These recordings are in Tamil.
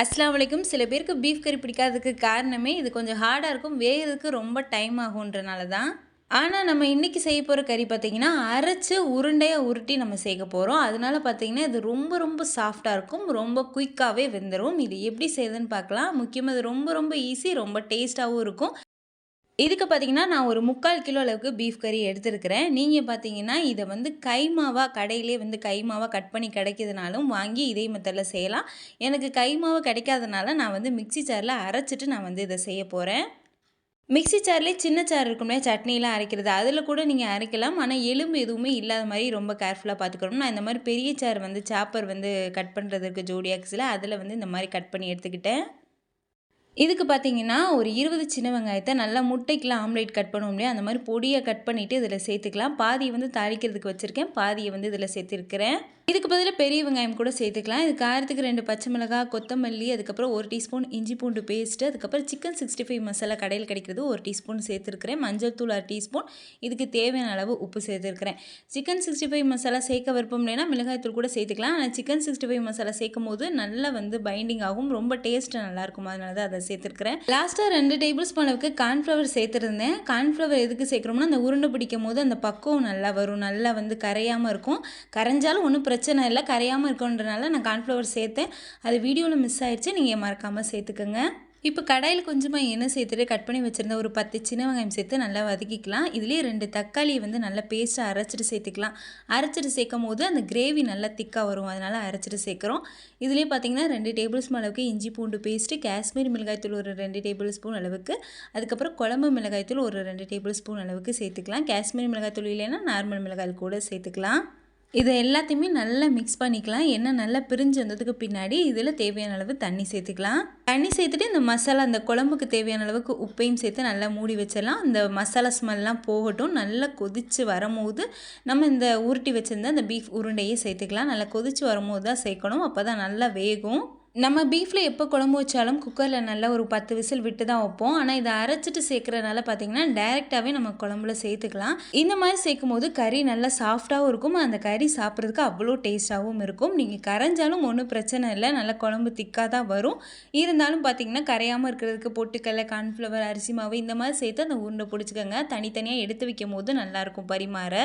அஸ்லாம் வலைக்கும் சில பேருக்கு பீஃப் கறி பிடிக்காததுக்கு காரணமே இது கொஞ்சம் ஹார்டாக இருக்கும். வேகிறதுக்கு ரொம்ப டைம் ஆகுன்றனால தான். ஆனால் நம்ம இன்றைக்கி செய்ய போகிற கறி பார்த்திங்கன்னா அரைச்சி உருண்டையாக உருட்டி நம்ம சேர்க்க போகிறோம் அதனால் பார்த்திங்கன்னா இது ரொம்ப ரொம்ப சாஃப்டாக இருக்கும். ரொம்ப குயிக்காகவே வெந்துடும் இது எப்படி செய்யுதுன்னு பார்க்கலாம் முக்கியமாக இது ரொம்ப ரொம்ப ஈஸி ரொம்ப டேஸ்ட்டாகவும் இருக்கும். இதுக்கு பார்த்தீங்கன்னா நான் ஒரு முக்கால் கிலோ அளவுக்கு பீஃப் கறி எடுத்துருக்கிறேன். நீங்கள் பார்த்தீங்கன்னா இதை வந்து கைமாவாக கடையிலே வந்து கைமாவாக கட் பண்ணி கிடைக்கிறதுனாலும் வாங்கி இதே மெத்தடில் செய்யலாம். எனக்கு கைமாவை கிடைக்காதனால நான் வந்து மிக்சி சாரில் அரைச்சிட்டு நான் வந்து இதை செய்ய போகிறேன் மிக்சி சார்லேயே சின்ன சார் இருக்கும்ல சட்னிலாம் அரைக்கிறது. அதில் கூட நீங்கள் அரைக்கலாம். ஆனால் எலும்பு எதுவுமே இல்லாத மாதிரி ரொம்ப கேர்ஃபுல்லாக பார்த்துக்கணும் நான் இந்த மாதிரி பெரிய சார் வந்து சாப்பர் வந்து கட் பண்ணுறதுக்கு ஜோடியாக்ஸில் அதில் வந்து இந்த மாதிரி கட் பண்ணி எடுத்துக்கிட்டேன். இதுக்கு பார்த்தீங்கன்னா ஒரு இருபது சின்ன வெங்காயத்தை நல்லா முட்டைக்கெலாம் ஆம்லேட் கட் பண்ணுவோம் இல்லையா? அந்த மாதிரி பொடியை கட் பண்ணிவிட்டு இதில் சேர்த்துக்கலாம். பாதியை வந்து தாளிக்கிறதுக்கு வச்சுருக்கேன். பாதியை வந்து இதில் சேர்த்துருக்கிறேன். இதுக்கு பதிலாக பெரிய வெங்காயம் கூட சேர்த்துக்கலாம். இது காரத்துக்கு ரெண்டு பச்சை மிளகாய் கொத்தமல்லி அதுக்கப்புறம் ஒரு டீஸ்பூன் இஞ்சி பூண்டு பேஸ்ட்டு அதுக்கப்புறம் சிக்கன் சிக்ஸ்டி ஃபைவ் மசாலா கடையில் கிடைக்கிறது ஒரு டீஸ்பூன் சேர்த்துருக்கிறேன். மஞ்சள் தூள் அரை டீஸ்பூன். இதுக்கு தேவையான அளவு உப்பு சேர்த்துருக்கிறேன். சிக்கன் சிக்ஸ்டி ஃபைவ் மசாலா சேர்க்க விருப்பம் இல்லைன்னா மிளகாய் தூள் கூட சேர்த்துக்கலாம். ஆனால் சிக்கன் சிக்ஸ்டி ஃபைவ் மசாலா சேர்க்கும் போது நல்லா வந்து பைண்டிங் ஆகும். ரொம்ப டேஸ்ட்டு நல்லாயிருக்கும் அதனால தான் அதை சேர்த்துருக்கிறேன். லாஸ்ட்டாக ரெண்டு டேபிள் ஸ்பூன் அளவுக்கு கார்ன்ஃப்ளவர் சேர்த்துருந்தேன். கார்ன்ஃப்ளவர் எதுக்கு சேர்க்குறோம்னா அந்த உருண்டை பிடிக்கும் போது அந்த பக்குவம் நல்லா வரும். நல்லா வந்து கரையாமல் இருக்கும். கரைஞ்சாலும் ஒன்றும் பிரச்சனை பிரச்சனை இல்லை கரையாமல் இருக்கணுன்றனால நான் கார்ன்ஃப்ளவர் சேர்த்தேன். அது வீடியோவில் மிஸ் ஆயிடுச்சு நீங்கள் மறக்காமல் சேர்த்துக்கோங்க. இப்போ கடாயில் கொஞ்சமாக எண்ணெய் சேர்த்துட்டு கட் பண்ணி வச்சுருந்த ஒரு பத்து சின்ன வெங்காயம் சேர்த்து நல்லா வதக்கிக்கலாம். இதுலேயே ரெண்டு தக்காளியை வந்து நல்லா பேஸ்ட்டாக அரைச்சிட்டு சேர்த்துக்கலாம். அரைச்சிட்டு சேர்க்கும் போது அந்த கிரேவி நல்லா திக்காக வரும். அதனால் அரைச்சிட்டு சேர்க்குறோம். இதுலேயே பார்த்தீங்கன்னா ரெண்டு டேபிள் ஸ்பூன் அளவுக்கு இஞ்சி பூண்டு பேஸ்ட்டு காஷ்மீர் மிளகாய்த்தூள் ஒரு ரெண்டு டேபிள் ஸ்பூன் அளவுக்கு. அதுக்கப்புறம் குழம்பு மிளகாய்த்தூள் ஒரு ரெண்டு டேபிள் ஸ்பூன் அளவுக்கு சேர்த்துக்கலாம். காஷ்மீர் மிளகாய்த்தூள் இல்லைன்னா நார்மல் மிளகாய் கூட சேர்த்துக்கலாம். இதை எல்லாத்தையுமே நல்லா மிக்ஸ் பண்ணிக்கலாம். எண்ணெய் நல்லா பிரிஞ்சு வந்ததுக்கு பின்னாடி இதில் தேவையான அளவு தண்ணி சேர்த்துக்கலாம். தண்ணி சேர்த்துட்டு இந்த மசாலா அந்த குழம்புக்கு தேவையான அளவுக்கு உப்பையும் சேர்த்து நல்லா மூடி வச்சிடலாம். இந்த மசாலா ஸ்மெல்லாம் போகட்டும். நல்லா கொதித்து வரும்போது நம்ம இந்த உருட்டி வச்சுருந்த அந்த பீஃப் உருண்டையே சேர்த்துக்கலாம். நல்லா கொதித்து வரும்போது தான் சேர்க்கணும். அப்போ தான் நல்லா வேகும். நம்ம பீஃபில் எப்போ குழம்பு வச்சாலும் குக்கரில் நல்லா ஒரு பத்து விசில் விட்டு தான் வைப்போம். ஆனால் இதை அரைச்சிட்டு சேர்க்குறதுனால பார்த்தீங்கன்னா டைரெக்டாகவே நம்ம குழம்புல சேர்த்துக்கலாம். இந்த மாதிரி சேர்க்கும் போது கறி நல்லா சாஃப்டாகவும் இருக்கும். அந்த கறி சாப்பிட்றதுக்கு அவ்வளோ டேஸ்ட்டாகவும் இருக்கும். நீங்கள் கரைஞ்சாலும் ஒன்றும் பிரச்சனை இல்லை. நல்லா குழம்பு திக்காக தான் வரும். இருந்தாலும் பார்த்தீங்கன்னா கரையாமல் இருக்கிறதுக்கு பொட்டுக்கடலை கார்ன்ஃப்ளவர் அரிசி மாவு இந்த மாதிரி சேர்த்து அந்த உருண்டை பிடிச்சிக்கோங்க. தனித்தனியாக எடுத்து வைக்கும் போது நல்லாயிருக்கும் பரிமாற.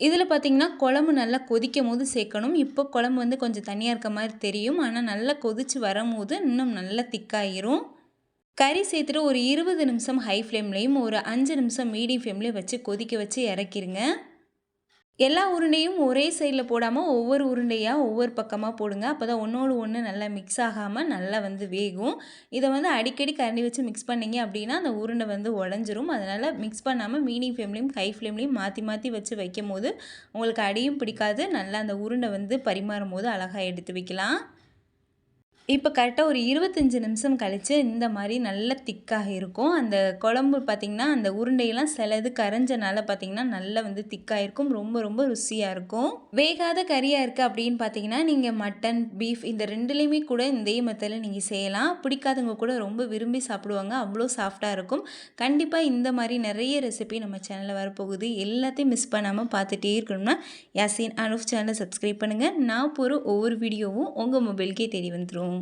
இதில் பார்த்திங்கன்னா குழம்பு நல்லா கொதிக்கும் போது சேர்க்கணும். இப்போ குழம்பு வந்து கொஞ்சம் தனியாக இருக்க மாதிரி தெரியும். ஆனால் நல்லா கொதித்து வரும்போது இன்னும் நல்லா திக்காயிரும். கறி சேர்த்துட்டு ஒரு இருபது நிமிஷம் ஹை ஃப்ளேம்லேயும் ஒரு அஞ்சு நிமிஷம் மீடியம் ஃப்ளேம்லேயும் வச்சு கொதிக்க வச்சு இறக்கிருங்க. எல்லா உருண்டையும் ஒரே சைடில் போடாமல் ஒவ்வொரு உருண்டையாக ஒவ்வொரு பக்கமாக போடுங்க. அப்போ தான் ஒன்றோடு ஒன்று நல்லா மிக்ஸ் ஆகாமல் நல்லா வந்து வேகும். இதை வந்து அடிக்கடி கரண்டி வச்சு மிக்ஸ் பண்ணிங்க அப்படின்னா அந்த உருண்டை வந்து உடஞ்சிரும். அதனால் மிக்ஸ் பண்ணாமல் மீடியம் ஃப்ளேம்லேயும் ஹை ஃப்ளேம்லேயும் மாற்றி மாற்றி வச்சு வைக்கும் போது உங்களுக்கு அடியும் பிடிக்காது. நல்லா அந்த உருண்டை வந்து பரிமாறும் போது அழகாக எடுத்து வைக்கலாம். இப்போ கரெக்டாக ஒரு இருபத்தஞ்சி நிமிஷம் கழித்து இந்த மாதிரி நல்ல திக்காக இருக்கும். அந்த குழம்பு பார்த்திங்கன்னா அந்த உருண்டையெல்லாம் சிலது கரைஞ்சனால பார்த்திங்கன்னா நல்லா வந்து திக்காக இருக்கும். ரொம்ப ரொம்ப ருசியாக இருக்கும். வேகாத கறியாக இருக்குது அப்படின்னு பார்த்தீங்கன்னா நீங்கள் மட்டன் பீஃப் இந்த ரெண்டுலேயுமே கூட இதே மெத்தடில் நீங்கள் செய்யலாம். பிடிக்காதவங்க கூட ரொம்ப விரும்பி சாப்பிடுவாங்க. அவ்வளோ சாஃப்டாக இருக்கும். கண்டிப்பாக இந்த மாதிரி நிறைய ரெசிபி நம்ம சேனலில் வரப்போகுது. எல்லாத்தையும் மிஸ் பண்ணாமல் பார்த்துட்டே இருக்கணும்னா யாசின் அனுஃப் சேனலை சப்ஸ்கிரைப் பண்ணுங்கள் நான் போகிற ஒவ்வொரு வீடியோவும் உங்கள் மொபைலுக்கே தேடி வந்துடும்